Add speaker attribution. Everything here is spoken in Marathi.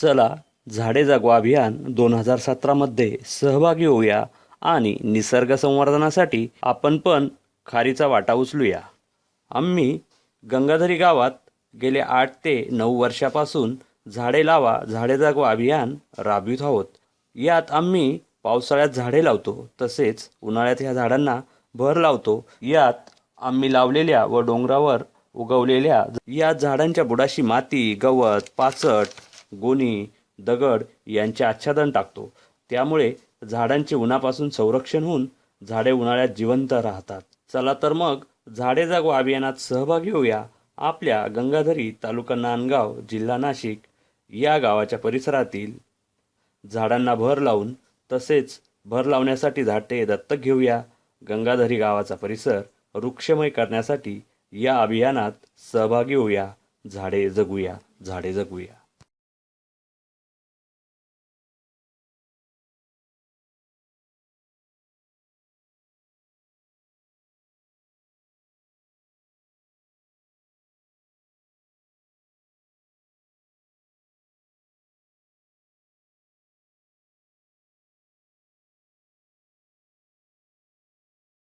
Speaker 1: चला झाडे जगवा अभियान दोन हजार सतरामध्ये सहभागी होऊया आणि निसर्ग संवर्धनासाठी आपण पण खारीचा वाटा उचलूया. आम्ही गंगाधरी गावात गेले आठ ते नऊ वर्षापासून झाडे लावा झाडे जगवा अभियान राबवित आहोत. यात आम्ही पावसाळ्यात झाडे लावतो तसेच उन्हाळ्यात ह्या झाडांना भर लावतो. यात आम्ही लावलेल्या व डोंगरावर उगवलेल्या या झाडांच्या बुडाशी माती गवत पाचट गोणी दगड यांचे आच्छादन टाकतो. त्यामुळे झाडांचे उन्हापासून संरक्षण होऊन झाडे उन्हाळ्यात जिवंत राहतात. चला तर मग झाडे जागो अभियानात सहभागी होऊया. आपल्या गंगाधरी तालुका नांदगाव जिल्हा नाशिक या गावाच्या परिसरातील झाडांना भर लावून तसेच भर लावण्यासाठी झाडे दत्तक घेऊया. गंगाधरी गावाचा परिसर वृक्षमय करण्यासाठी या अभियानात सहभागी होऊया. झाडे जगूया. झाडे जगूया.